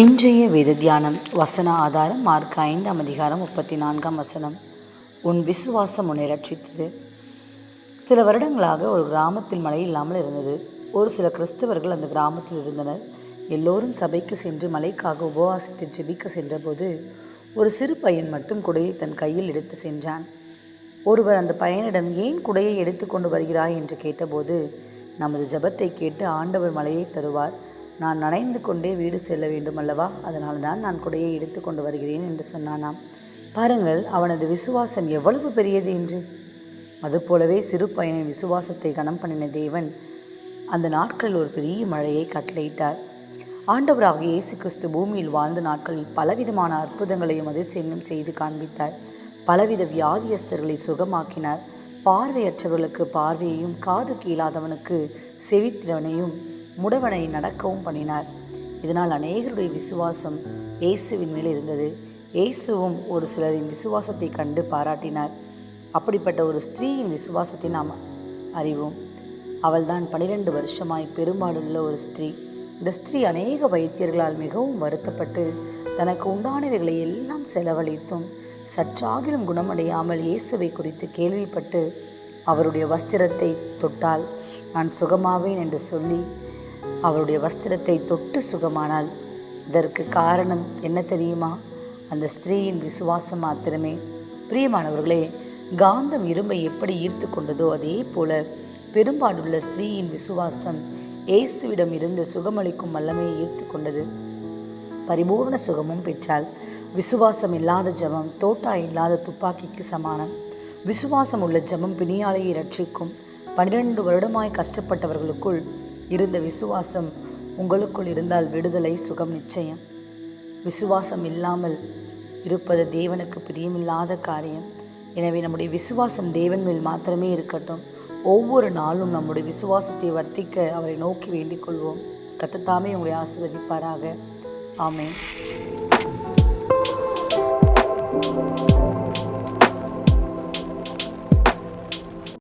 இன்றைய வேத தியானம் வசன ஆதாரம் மார்க் ஐந்தாம் அதிகாரம் முப்பத்தி நான்காம் வசனம். உன் விசுவாசம் உன்னை ரட்சித்தது. சில வருடங்களாக ஒரு கிராமத்தில் மழை இல்லாமல் இருந்தது. ஒரு சில கிறிஸ்தவர்கள் அந்த கிராமத்தில் இருந்தனர். எல்லோரும் சபைக்கு சென்று மலைக்காக உபவாசித்து ஜெபிக்க சென்றபோது ஒரு சிறு பையன் மட்டும் குடையை தன் கையில் எடுத்து சென்றான். ஒருவர் அந்த பையனிடம் ஏன் குடையை எடுத்துக்கொண்டு வருகிறாய்? என்று கேட்டபோது நமது ஜபத்தை கேட்டு ஆண்டவர் மலையை தருவார். நான் நனைந்து கொண்டே வீடு செல்ல வேண்டும் அல்லவா அதனால் தான் நான் குடையை எடுத்துக்கொண்டு வருகிறேன் என்று சொன்னானாம். பாருங்கள் அவனது விசுவாசம் எவ்வளவு பெரியது என்று. அதுபோலவே சிறு பையனின் விசுவாசத்தை கனம் பண்ணின தேவன் அந்த நாட்களில் ஒரு பெரிய மழையை கட்டளையிட்டார். ஆண்டவராக இயேசு கிறிஸ்து பூமியில் வாழ்ந்த நாட்களில் பலவிதமான அற்புதங்களையும் அதிசயங்களும் செய்து காண்பித்தார். பலவித வியாதியஸ்தர்களை சுகமாக்கினார். பார்வையற்றவர்களுக்கு பார்வையையும் காது கீழாதவனுக்கு செவித்திறனையும் முடவனை நடக்கவும் பண்ணினார். இதனால் அநேகருடைய விசுவாசம் இயேசுவின் மேல் இருந்தது. இயேசுவும் ஒரு சிலரின் விசுவாசத்தை கண்டு பாராட்டினார். அப்படிப்பட்ட ஒரு ஸ்திரீயின் விசுவாசத்தை நாம் அறிவோம். அவள்தான் பனிரெண்டு வருஷமாய் பெரும்பாடுள்ள ஒரு ஸ்திரீ. இந்த ஸ்திரீ அநேக வைத்தியர்களால் மிகவும் வருத்தப்பட்டு தனக்கு உண்டானவைகளை எல்லாம் செலவழித்தும் சற்றாகிலும் குணமடையாமல் இயேசுவை குறித்து கேள்விப்பட்டு அவருடைய வஸ்திரத்தை தொட்டால் நான் சுகமாவேன் என்று சொல்லி அவருடைய வஸ்திரத்தை தொட்டு சுகமானாள் இதற்கு காரணம் என்ன தெரியுமா? அந்த ஸ்திரீயின் விசுவாசம் மாத்திரமே. பிரியமானவர்களே காந்தம் இரும்பை எப்படி ஈர்த்து கொண்டதோ அதே போல பெரும்பாடுள்ள ஸ்திரீயின் விசுவாசம் இயேசுவிடம் இருந்து சுகமளிக்கும் வல்லமையை ஈர்த்து கொண்டது. பரிபூர்ண சுகமும் பெற்றால் விசுவாசம் இல்லாத ஜபம் தோட்டா இல்லாத துப்பாக்கிக்கு சமானம். விசுவாசம் உள்ள ஜபம் பிணியாலையை ரட்சிக்கும் பன்னிரண்டு வருடமாய் கஷ்டப்பட்டவர்களுக்குள் இருந்த விசுவாசம் உங்களுக்குள் இருந்தால் விடுதலை சுகம் நிச்சயம். விசுவாசம் இல்லாமல் இருப்பது தேவனுக்கு பிரியமில்லாத காரியம். எனவே நம்முடைய விசுவாசம் தேவன் மேல் மாத்திரமே இருக்கட்டும். ஒவ்வொரு நாளும் நம்முடைய விசுவாசத்தை வர்த்திக்க அவரை நோக்கி வேண்டிக் கொள்வோம். கத்தத்தாமே உங்களை ஆசிர்வதிப்பாராக. ஆமேன்.